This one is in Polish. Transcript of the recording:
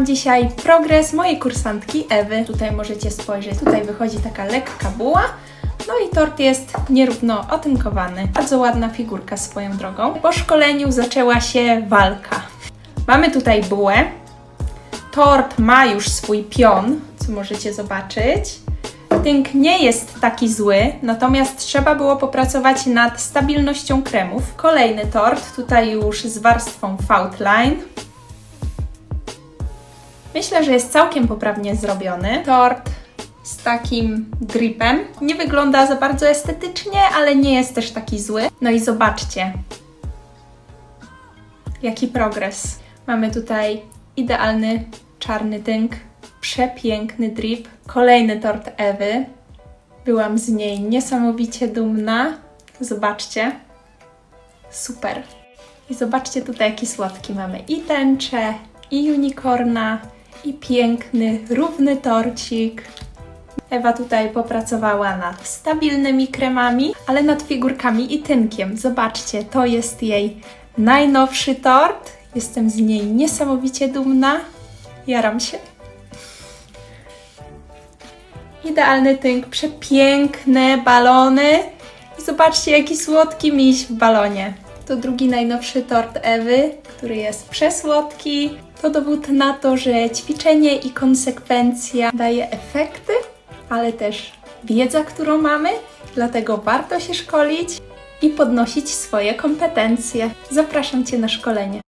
Wam dzisiaj progres mojej kursantki Ewy. Tutaj możecie spojrzeć, tutaj wychodzi taka lekka buła. No i tort jest nierówno otynkowany. Bardzo ładna figurka swoją drogą. Po szkoleniu zaczęła się walka. Mamy tutaj bułę. Tort ma już swój pion, co możecie zobaczyć. Tynk nie jest taki zły, natomiast trzeba było popracować nad stabilnością kremów. Kolejny tort, tutaj już z warstwą Foutline. Myślę, że jest całkiem poprawnie zrobiony. Tort z takim dripem. Nie wygląda za bardzo estetycznie, ale nie jest też taki zły. No i zobaczcie, jaki progres. Mamy tutaj idealny czarny tynk, przepiękny drip, kolejny tort Ewy. Byłam z niej niesamowicie dumna. Zobaczcie. Super. I zobaczcie tutaj, jaki słodki mamy i tęczę, i unicorna, i piękny, równy torcik. Ewa tutaj popracowała nad stabilnymi kremami, ale nad figurkami i tynkiem. Zobaczcie, to jest jej najnowszy tort. Jestem z niej niesamowicie dumna. Jaram się. Idealny tynk, przepiękne balony. I zobaczcie, jaki słodki miś w balonie. To drugi najnowszy tort Ewy, który jest przesłodki. To dowód na to, że ćwiczenie i konsekwencja daje efekty, ale też wiedza, którą mamy. Dlatego warto się szkolić i podnosić swoje kompetencje. Zapraszam Cię na szkolenie.